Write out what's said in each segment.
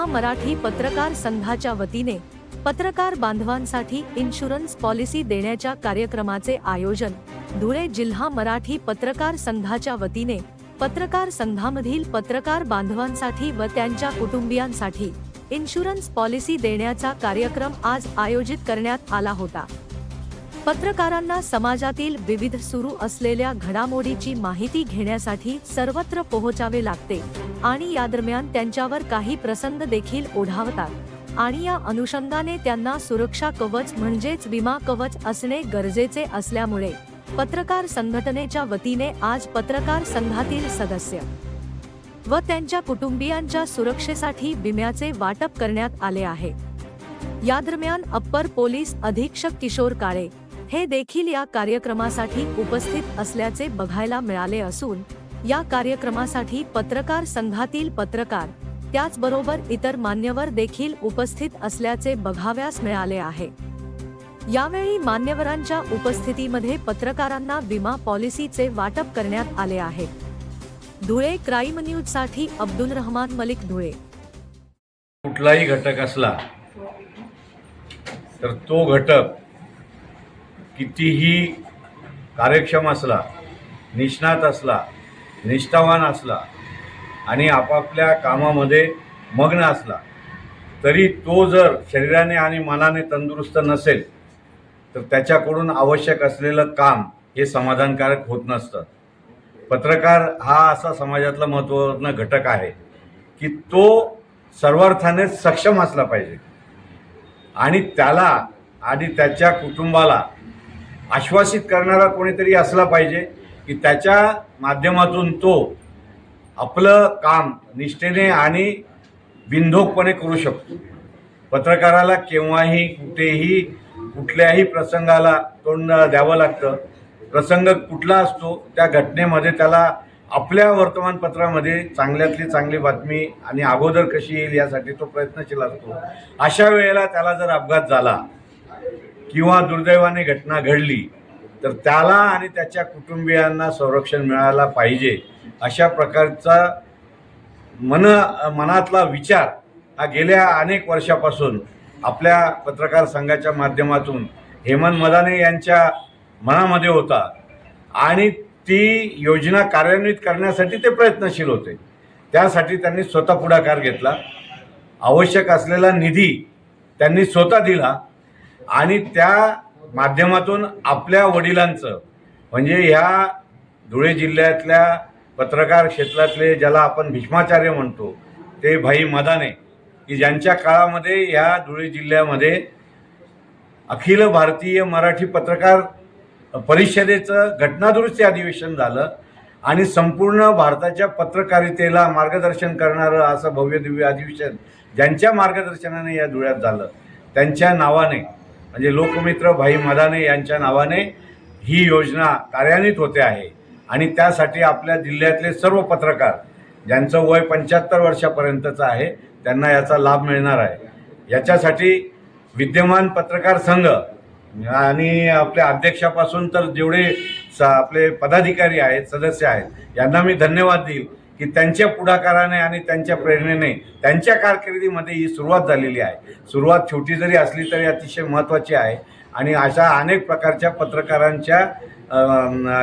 महा मराठी पत्रकार संघाच्या वतीने पत्रकार बांधवांसाठी इन्शुरन्स पॉलिसी देण्याच्या कार्यक्रमाचे आयोजन धुळे जिल्हा मराठी पत्रकार संघाच्या वतीने पत्रकार संघामधील पत्रकार बांधवांसाठी व त्यांच्या कुटुंबियांसाठी इन्शुरन्स पॉलिसी देण्याचा कार्यक्रम आज आयोजित करण्यात आला होता. पत्रकारांना समाजातील विविध सुरू असलेल्या घडामोडीची माहिती घेण्यासाठी सर्वत्र पोहोचावे लागते आणि या दरम्यान त्यांच्यावर काही प्रसंग देखील ओढावतात. आणि या अनुषंगाने त्यांना सुरक्षा कवच म्हणजेच विमा कवच असणे गरजेचे असल्यामुळे पत्रकार संघटनेच्या वतीने आज पत्रकार संघातील सदस्य व त्यांच्या कुटुंबियांच्या सुरक्षेसाठी विम्याचे वाटप करण्यात आले आहे. या दरम्यान अप्पर पोलीस अधीक्षक किशोर काळे हे देखील या कार्यक्रमासाठी उपस्थित असल्याचे बघायला मिळाले असून या कार्यक्रमासाठी पत्रकार संघातील पत्रकार त्याचबरोबर इतर मान्यवर देखील उपस्थित असल्याचे बघाव्यास मिळाले आहे. यावेळी मान्यवरांच्या उपस्थितीमध्ये पत्रकारांना विमा पॉलिसीचे वाटप करण्यात आले आहे. धुळे क्राईम न्यूजसाठी अब्दुल रहमान मलिक धुळे. कुठलाही घटक असला तर तो घटक कितीही कार्यक्षम असला निष्णात असला निष्ठावान असला आणि आपापल्या कामामध्ये मग्न असला तरी तो जर शरीराने आणि मनाने तंदुरुस्त नसेल तर त्याच्याकडून आवश्यक असलेलं काम हे समाधानकारक होत नसतं. पत्रकार हा असा समाजातला महत्त्वपूर्ण घटक आहे की तो सर्वार्थाने सक्षम असला पाहिजे. आणि त्याला आणि त्याच्या कुटुंबाला आश्वासित करणारा कोणीतरी असला पाहिजे की त्याच्या माध्यमातून तो आपलं काम निष्ठेने आणि बिनधोकपणे करू शकतो. पत्रकाराला केव्हाही कुठेही कुठल्याही प्रसंगाला तोंड द्यावं लागतं. प्रसंग कुठला असतो त्या घटनेमध्ये त्याला आपल्या वर्तमानपत्रामध्ये चांगल्यातली चांगली बातमी आणि अगोदर कशी येईल यासाठी तो प्रयत्नशील असतो. अशा वेळेला त्याला जर अपघात झाला किंवा दुर्दैवाने घटना घडली तर त्याला आणि त्याच्या कुटुंबियांना संरक्षण मिळायला पाहिजे अशा प्रकारचा मन मनातला विचार हा गेल्या अनेक वर्षापासून आपल्या पत्रकार संघाच्या माध्यमातून हेमंत मदाने यांच्या मनामध्ये होता आणि ती योजना कार्यान्वित करण्यासाठी ते प्रयत्नशील होते. त्यासाठी त्यांनी स्वतः पुढाकार घेतला. आवश्यक असलेला निधी त्यांनी स्वतः दिला. आणि त्या माध्यमातून आपल्या वडिलांचं म्हणजे ह्या धुळे जिल्ह्यातल्या पत्रकार क्षेत्रातले ज्याला आपण भीष्माचार्य म्हणतो ते भाई मदाने की ज्यांच्या काळामध्ये ह्या धुळे जिल्ह्यामध्ये अखिल भारतीय मराठी पत्रकार परिषदेचं घटनादुरुस्ती अधिवेशन झालं आणि संपूर्ण भारताच्या पत्रकारितेला मार्गदर्शन करणारं असं भव्य दिव्य अधिवेशन ज्यांच्या मार्गदर्शनाने या धुळ्यात झालं त्यांच्या नावाने म्हणजे लोकमित्र भाई मदाने यांच्या नावाने ही योजना कार्यान्वित होते आहे. आणि त्यासाठी आपल्या जिल्ह्यातले सर्व पत्रकार ज्यांचं वय पंच्याहत्तर वर्षापर्यंतचं आहे त्यांना याचा लाभ मिळणार आहे. याच्यासाठी विद्यमान पत्रकार संघ आणि आपल्या अध्यक्षापासून तर जेवढे स आपले पदाधिकारी आहेत सदस्य आहेत यांना मी धन्यवाद देईल. की त्यांच्या पुढाकाराने आणि त्यांच्या प्रेरणेने त्यांच्या कारकिर्दीमध्ये ही सुरुवात झालेली आहे. सुरुवात छोटी जरी असली तरी अतिशय महत्त्वाची आहे. आणि अशा अनेक प्रकारच्या पत्रकारांच्या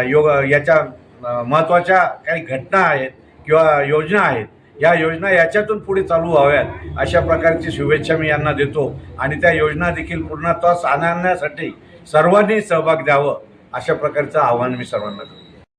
योग याच्या महत्त्वाच्या काही घटना आहेत किंवा योजना आहेत. या योजना याच्यातून पुढे चालू व्हाव्यात अशा प्रकारची शुभेच्छा मी यांना देतो. आणि त्या योजना देखील पूर्णत्वास आणण्यासाठी सर्वांनी सहभाग द्यावं अशा प्रकारचं आव्हान मी सर्वांना देतो